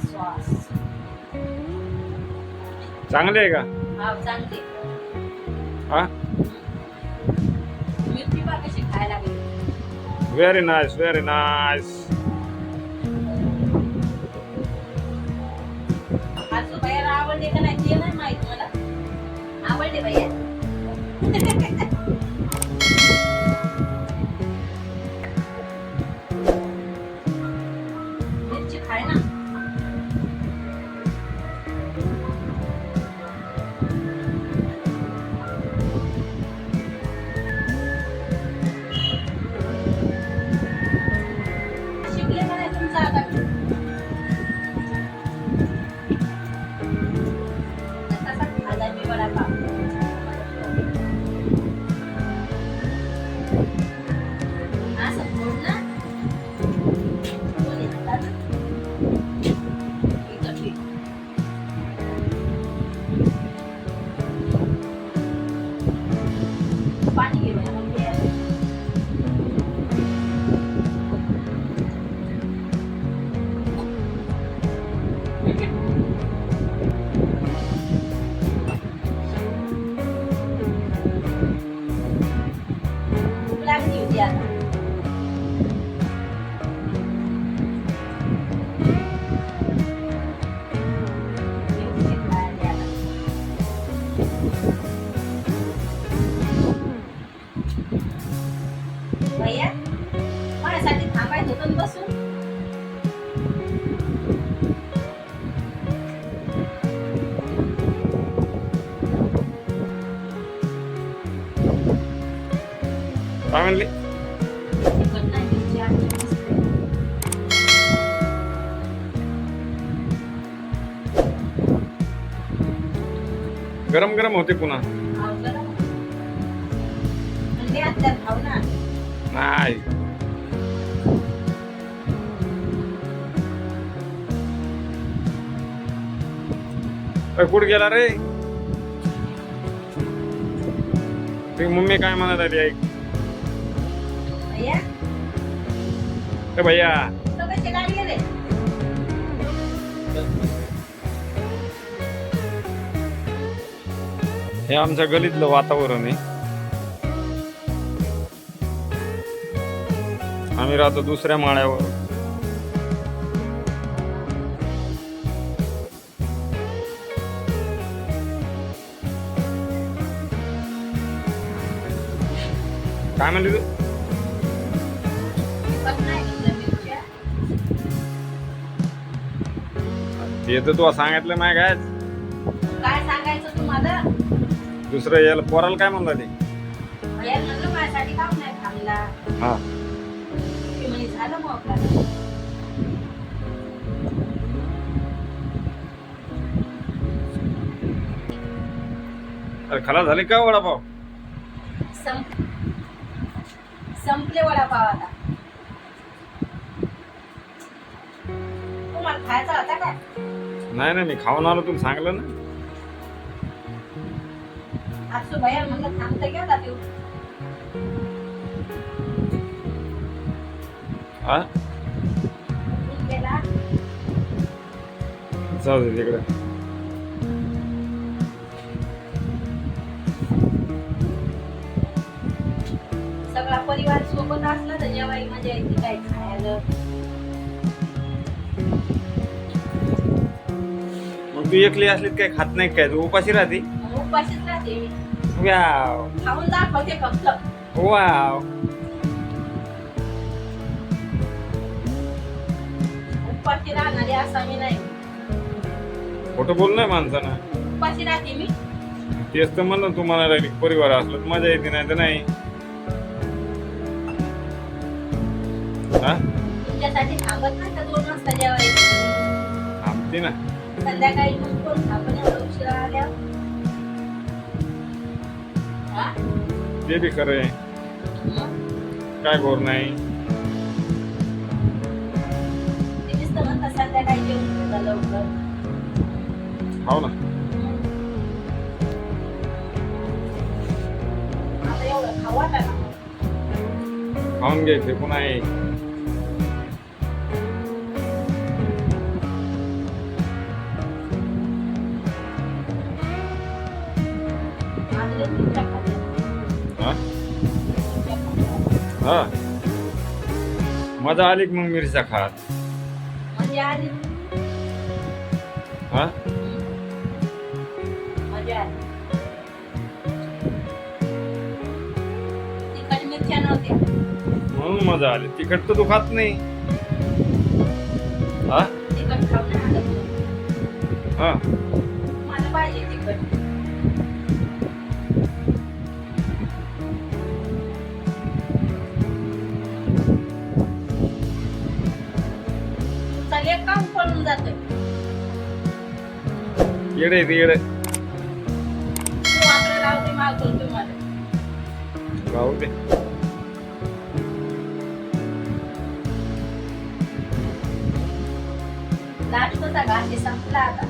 Sauce चांगले आहे का? हा चांगले. हा? मिरची पा कशी खायला लागली? व्हेरी नाईस व्हेरी नाईस आजू आवडले का नाही ते नाही माहीत मला. आवडले भैया माझ्यासाठी थांबायचं होतं बसून. काय म्हणले. गरम गरम होते पुन्हा. खाऊ ना नाही. कुठं गेला रे? तुझी मम्मी काय म्हणत आली ऐक? भैया? ए भैया. हे आमच्या गलीतलं वातावरण आहे. आम्ही राहतो दुसऱ्या माळ्यावर. काय म्हणली तू? ते तर तुला सांगितलं नाही काय? काय सांगायचं तुम्हाला? दुसरं याला पोराला काय म्हणलं ते? भैया म्हणलं माझ्यासाठी खाऊ नाही थांबला हा. ते म्हणे झालं मग आपल्याला. अरे खलास झाली का वडापाव? संप संपले वडापाव आता. तुम्हाला खायचा होता काय? नाही नाही मी खाऊन आलो तुला सांगलं ना. आज भैया म्हणलं थांबतं घेऊ का हा गेला? जाऊ दे तिकडे. सगळा परिवार सोबत असला तर जेवायला मजा येते काय खायला. मग तू एकली असली तर काय खात नाही काय? तू उपाशी राहते? उपाशीच राहते मी. वाव. खाऊन दाखवते फक्त. वाव. उपाशी राहणारी असा मी नाही. खोटं बोल नाही माणसानं. उपाशी राहते मी. तेच तर म्हणलं तुम्हाला राहिली परिवार असलं तर मजा येते नाही तर नाही. हा? थांबत नाही का दोन वाजता जेवायला? थांबते ना. संध्याकाळी मग कोण थांबण एवढं उशिरा आल्यावर? हा? ते बी खरं आहे. मग? काय घोर नाही. ते नुसतं म्हणतात संध्याकाळी जेवण झालं लवकर? हो ना. आता एवढं खाऊ वाटा ना. खाऊन घे फेकून आहे हा? मजा आली मग मिरच्या खात? हा? म्हणून मजा आली. तिखट तर तू खात नाही. हा? हा? लेक काम पळून जातोय. येडे ते येडे. तू आपलं राहते मागतो तुम्हाला. राहू दे. लास्ट होता घाटे संपला आता.